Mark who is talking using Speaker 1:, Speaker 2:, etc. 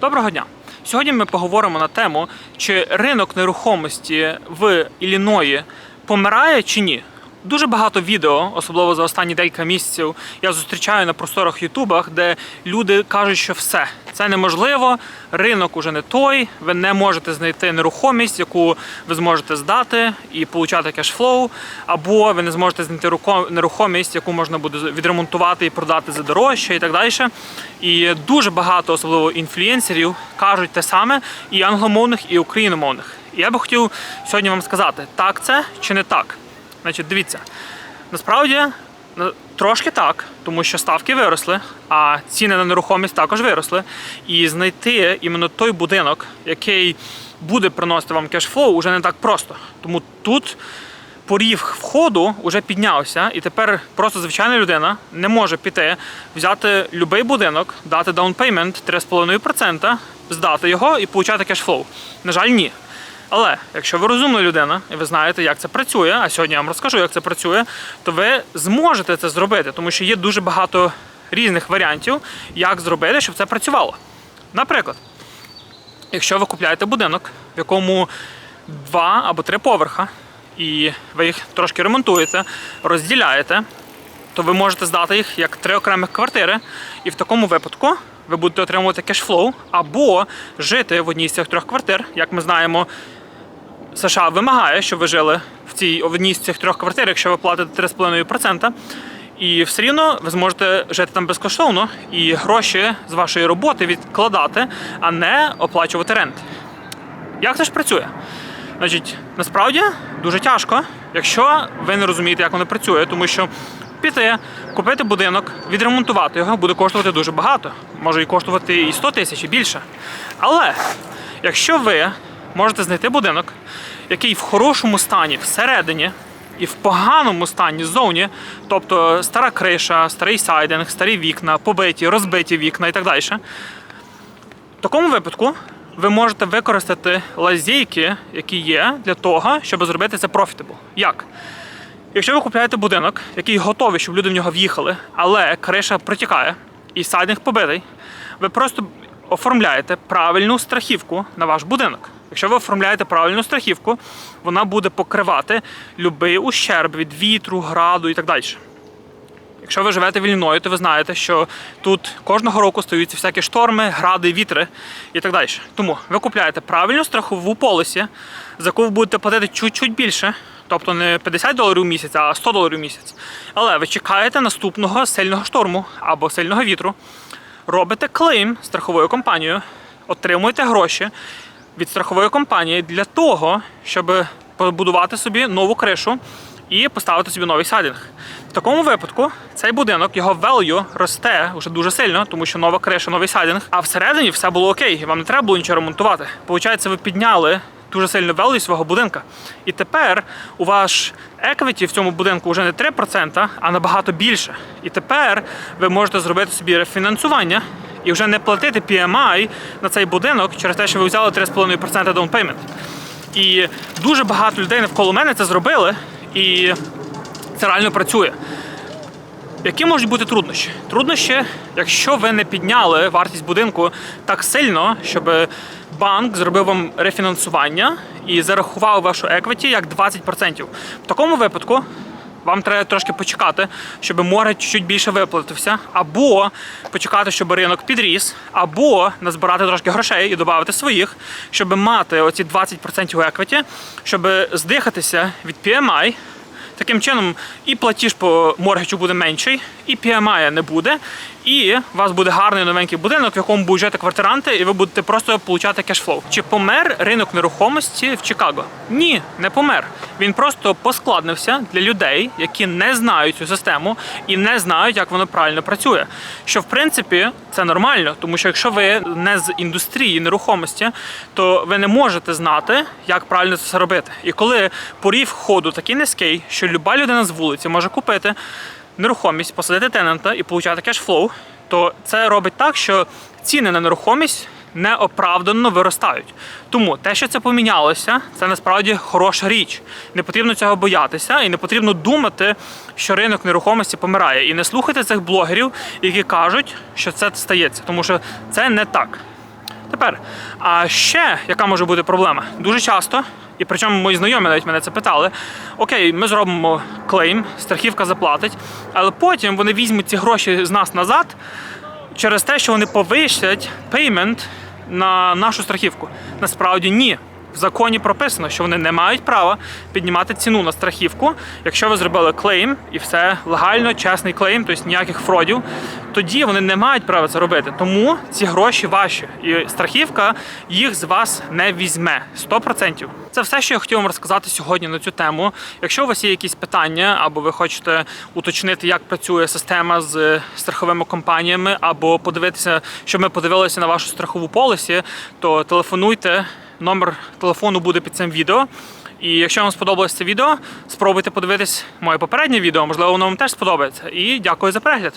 Speaker 1: Доброго дня! Сьогодні ми поговоримо на тему, чи ринок нерухомості в Іліної помирає чи ні. Дуже багато відео, особливо за останні декілька місяців, я зустрічаю на просторах Ютубах, де люди кажуть, що все це неможливо, ринок уже не той, ви не можете знайти нерухомість, яку ви зможете здати і получати кешфлоу, або ви не зможете знайти нерухомість, яку можна буде відремонтувати і продати за дорожче і так далі. І дуже багато, особливо інфлюєнсерів, кажуть те саме і англомовних, і україномовних. Я би хотів сьогодні вам сказати, так це чи не так. Значить, дивіться, насправді трошки так, тому що ставки виросли, а ціни на нерухомість також виросли. І знайти іменно той будинок, який буде приносити вам кешфлоу, вже не так просто. Тому тут поріг входу вже піднявся, і тепер просто звичайна людина не може піти, взяти будь-який будинок, дати даунпеймент 3,5%, здати його і получати кешфлоу. На жаль, ні. Але якщо ви розумна людина і ви знаєте, як це працює, а сьогодні я вам розкажу, як це працює, то ви зможете це зробити, тому що є дуже багато різних варіантів, як зробити, щоб це працювало. Наприклад, якщо ви купляєте будинок, в якому два або три поверха, і ви їх трошки ремонтуєте, розділяєте, то ви можете здати їх як три окремих квартири, і в такому випадку ви будете отримувати кешфлоу або жити в одній з цих трьох квартир. Як ми знаємо, США вимагає, щоб ви жили в цій одній з цих трьох квартир, якщо ви платите 3,5%. І все рівно ви зможете жити там безкоштовно і гроші з вашої роботи відкладати, а не оплачувати рент. Як це ж працює? Значить, насправді дуже тяжко, якщо ви не розумієте, як воно працює, тому що піти, купити будинок, відремонтувати його буде коштувати дуже багато. Може і коштувати і 100 тисяч і більше. Але якщо ви можете знайти будинок, який в хорошому стані всередині і в поганому стані ззовні, тобто стара криша, старий сайдинг, старі вікна, побиті, розбиті вікна і так далі, в такому випадку ви можете використати лазейки, які є, для того, щоб зробити це profitable. Як? Якщо ви купуєте будинок, який готовий, щоб люди в нього в'їхали, але криша протікає і сайдинг побитий, ви просто оформляєте правильну страхівку на ваш будинок. Якщо ви оформляєте правильну страхівку, вона буде покривати будь-який ущерб від вітру, граду і так далі. Якщо ви живете в Ілліною, то ви знаєте, що тут кожного року стаються всякі шторми, гради, вітри і так далі. Тому ви купляєте правильну страхову полісі, за яку ви будете платити чуть-чуть більше, тобто не 50 доларів в місяць, а 100 доларів в місяць. Але ви чекаєте наступного сильного шторму або сильного вітру, робите клейм страховою компанією, отримуєте гроші від страхової компанії для того, щоб побудувати собі нову кришу і поставити собі новий сайдинг. В такому випадку цей будинок, його value росте вже дуже сильно, тому що нова криша, новий сайдинг. А всередині все було окей, вам не треба було нічого ремонтувати. Получається, ви підняли дуже сильно value свого будинка. І тепер у ваш equity в цьому будинку вже не 3%, а набагато більше. І тепер ви можете зробити собі рефінансування і вже не платити PMI на цей будинок через те, що ви взяли 3,5% down payment. І дуже багато людей навколо мене це зробили, і це реально працює. Які можуть бути труднощі? Труднощі, якщо ви не підняли вартість будинку так сильно, щоб банк зробив вам рефінансування і зарахував вашу еквіті як 20%. В такому випадку вам треба трошки почекати, щоб море чуть більше виплатився, або почекати, щоб ринок підріс, або назбирати трошки грошей і додати своїх, щоб мати оці 20% еквіті, щоб здихатися від PMI. Таким чином, і платіж по моргачу буде менший, і PMI не буде, і у вас буде гарний новенький будинок, в якому будуть квартиранти, і ви будете просто получати кешфлоу. Чи помер ринок нерухомості в Чикаго? Ні, не помер. Він просто поскладнився для людей, які не знають цю систему і не знають, як воно правильно працює. Що в принципі це нормально, тому що якщо ви не з індустрії нерухомості, то ви не можете знати, як правильно це все робити. І коли порів входу такий низький, що люба людина з вулиці може купити нерухомість, посадити тенанта і получати кешфлоу, то це робить так, що ціни на нерухомість неоправданно виростають. Тому те, що це помінялося, це насправді хороша річ. Не потрібно цього боятися і не потрібно думати, що ринок нерухомості помирає. І не слухайте цих блогерів, які кажуть, що це стається, тому що це не так. Тепер, а ще яка може бути проблема? Дуже часто, і причому мої знайомі навіть мене це питали. Окей, ми зробимо клейм, страхівка заплатить, але потім вони візьмуть ці гроші з нас назад через те, що вони повищать пеймент на нашу страхівку. Насправді ні. В законі прописано, що вони не мають права піднімати ціну на страхівку, якщо ви зробили клейм і все легально, чесний клейм, тобто ніяких фродів, тоді вони не мають права це робити. Тому ці гроші ваші. І страхівка їх з вас не візьме 100%. Це все, що я хотів вам розказати сьогодні на цю тему. Якщо у вас є якісь питання, або ви хочете уточнити, як працює система з страховими компаніями, або подивитися, щоб ми подивилися на вашу страхову полісі, то телефонуйте. Номер телефону буде під цим відео. І якщо вам сподобалось це відео, спробуйте подивитись моє попереднє відео, можливо, воно вам теж сподобається. І дякую за перегляд.